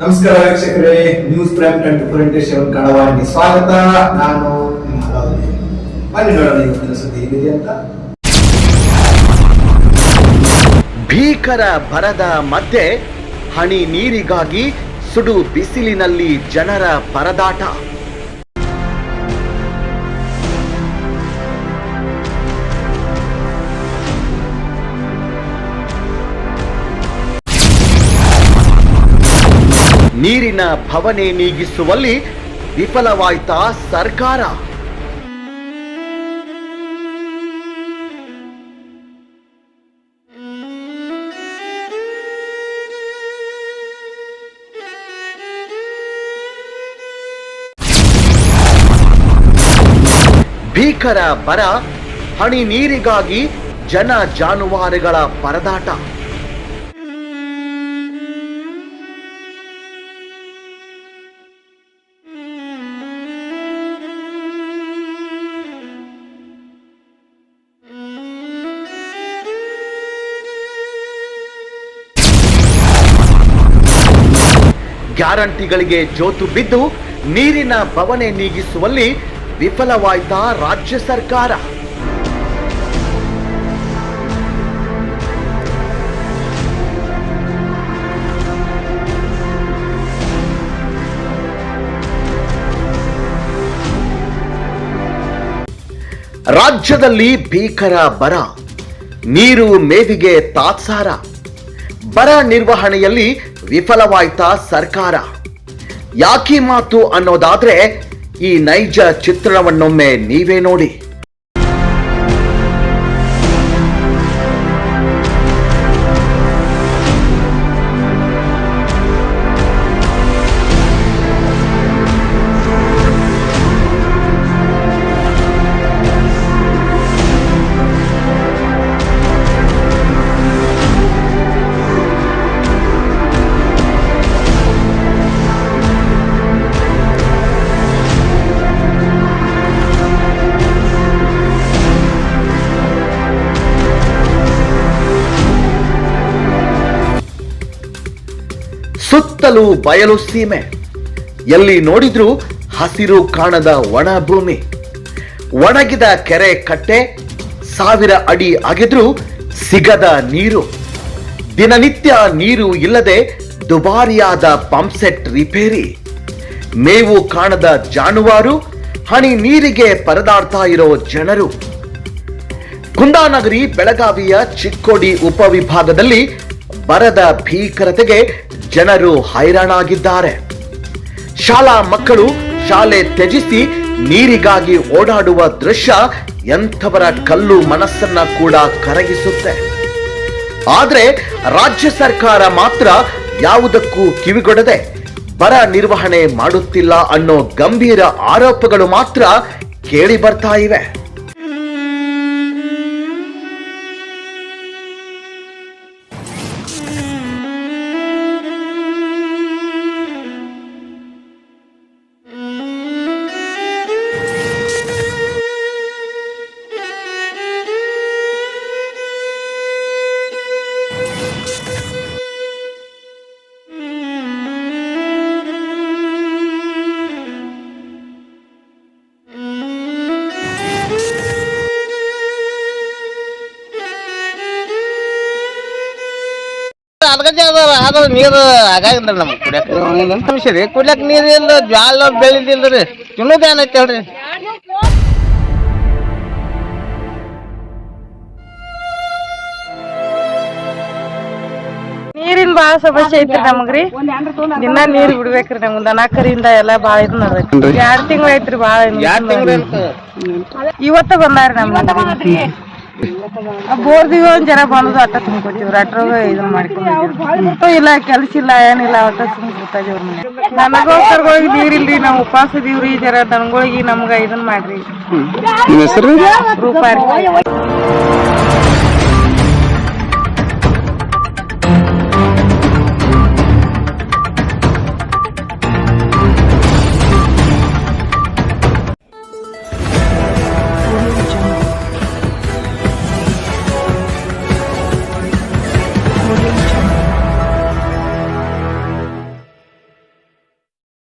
ನಮಸ್ಕಾರ ವೀಕ್ಷಕರೇ news prime twenty four into ಕನ್ನಡವಾಗಿ ಸ್ವಾಗತ. ನಾನು ನಿಮ್ಮ ಹಲಾವಲಿ. ಬನ್ನಿ ನೋಡೋಣ ಇವತ್ತಿನ ಸುದ್ದಿ ಏನಿದೆ ಅಂತ. ಭೀಕರ ಬರದ ಮಧ್ಯೆ ಹನಿ ನೀರಿಗಾಗಿ ಸುಡು ಬಿಸಿಲಿನಲ್ಲಿ ಜನರ ಪರದಾಟ ನೀರಿನ ಭವನೆ ನೀಗಿಸುವಲ್ಲಿ ವಿಫಲವಾಯಿತಾ ಸರ್ಕಾರ? ಭೀಕರ ಬರ ಹಣಿ ನೀರಿಗಾಗಿ ಜನ ಜಾನುವಾರುಗಳ ಪರದಾಟ. ಗ್ಯಾರಂಟಿಗಳಿಗೆ ಜೋತು ಬಿದ್ದು ನೀರಿನ ಬವಣೆ ನೀಗಿಸುವಲ್ಲಿ ವಿಫಲವಾಯ್ತಾ ರಾಜ್ಯ ಸರ್ಕಾರ. ರಾಜ್ಯದಲ್ಲಿ ಭೀಕರ ಬರ, ನೀರು ಮೇವಿಗೆ ತಾತ್ಸಾರ. ಬರ ನಿರ್ವಹಣೆಯಲ್ಲಿ ವಿಫಲವಾಯ್ತಾ ಸರ್ಕಾರ? ಯಾಕಿ ಮಾತು ಅನ್ನೋದಾದ್ರೆ ಈ ನೈಜ ಚಿತ್ರಣವನ್ನೊಮ್ಮೆ ನೀವೇ ನೋಡಿ. ಸುತ್ತಲೂ ಬಯಲು ಸೀಮೆ. ಎಲ್ಲಿ ನೋಡಿದ್ರೂ ಹಸಿರು ಕಾಣದ ಒಣ ಭೂಮಿ. ಒಣಗಿದ ಕೆರೆ ಕಟ್ಟೆ, ಸಾವಿರ ಅಡಿ ಅಗೆದ್ರೂ ಸಿಗದ ನೀರು. ದಿನನಿತ್ಯ ನೀರು ಇಲ್ಲದೆ ದುಬಾರಿಯಾದ ಪಂಪ್ಸೆಟ್ ರಿಪೇರಿ. ಮೇವು ಕಾಣದ ಜಾನುವಾರು, ಹನಿ ನೀರಿಗೆ ಪರದಾಡ್ತಾ ಇರೋ ಜನರು. ಕುಂದಾನಗರಿ ಬೆಳಗಾವಿಯ ಚಿಕ್ಕೋಡಿ ಉಪವಿಭಾಗದಲ್ಲಿ ಬರದ ಭೀಕರತೆಗೆ ಜನರು ಹೈರಾಣಾಗಿದ್ದಾರೆ. ಶಾಲಾ ಮಕ್ಕಳು ಶಾಲೆ ತ್ಯಜಿಸಿ ನೀರಿಗಾಗಿ ಓಡಾಡುವ ದೃಶ್ಯ ಎಂಥವರ ಕಲ್ಲು ಮನಸ್ಸನ್ನ ಕೂಡ ಕರಗಿಸುತ್ತೆ. ಆದರೆ ರಾಜ್ಯ ಸರ್ಕಾರ ಮಾತ್ರ ಯಾವುದಕ್ಕೂ ಕಿವಿಗೊಡದೆ ಬರ ನಿರ್ವಹಣೆ ಮಾಡುತ್ತಿಲ್ಲ ಅನ್ನೋ ಗಂಭೀರ ಆರೋಪಗಳು ಮಾತ್ರ ಕೇಳಿ ಬರ್ತಾ ಇವೆ. ಅದಕ್ಕೆ ಅದಾರ ಆದ್ರ ನೀರು ಆಗಾಗಿಲ್ಲ ನಮ್ಗೆ ಕುಡಿಯಕ. ಸಮಸ್ಯೆ ರೀ ಕುಡಿಯಕ್ ನೀರು ಇಲ್ಲ ಜ್ವಾಳ ರೀ. ತಿನ್ನೋದು ಏನೈತೆ ಹೇಳ್ರಿ. ನೀರಿನ ಬಾಳ ಸಮಸ್ಯೆ ಐತ್ರಿ ನಮಗ್ರಿ ದಿನ ನೀರ್ ಬಿಡ್ಬೇಕ್ರಿ ನಮ್ಗ್ ದನ ಕರಿಯಿಂದ ಎಲ್ಲಾ ಬಾಳ ಇದ್ ಯಾರ್ ಎರಡ್ ತಿಂಗಳ ಐತ್ರಿ ಬಾಳ ಇವತ್ತ ಬಂದಾರಿ ನಮ್ ಬೋರ್ದಿಗ ಒಂದ್ ಜನ ಬಂದು ಅಟ್ಟ ತುಂಬ್ಕೊತೀವ್ರಿ ಅಟ್ರಾಗ ಇದನ್ನ ಮಾಡ್ಕೊಂಡು ಇಲ್ಲ ಕೆಲ್ಸ ಇಲ್ಲ ಏನಿಲ್ಲ ಒಟ್ಟ ಸುಮ್ ಕೂತಾದೀವ್ರಿ ಮನೆ. ದನಗೋಸ್ಕರಗಳಿಗೆ ನೀರಿಲ್ರಿ ನಾವ್ ಉಪವಾಸ ಇದೀವ್ರಿ ಜರ ದನಗಳಿಗೆ ನಮ್ಗ ಇದನ್ ಮಾಡ್ರಿ. ರೂಪಾಯಿ.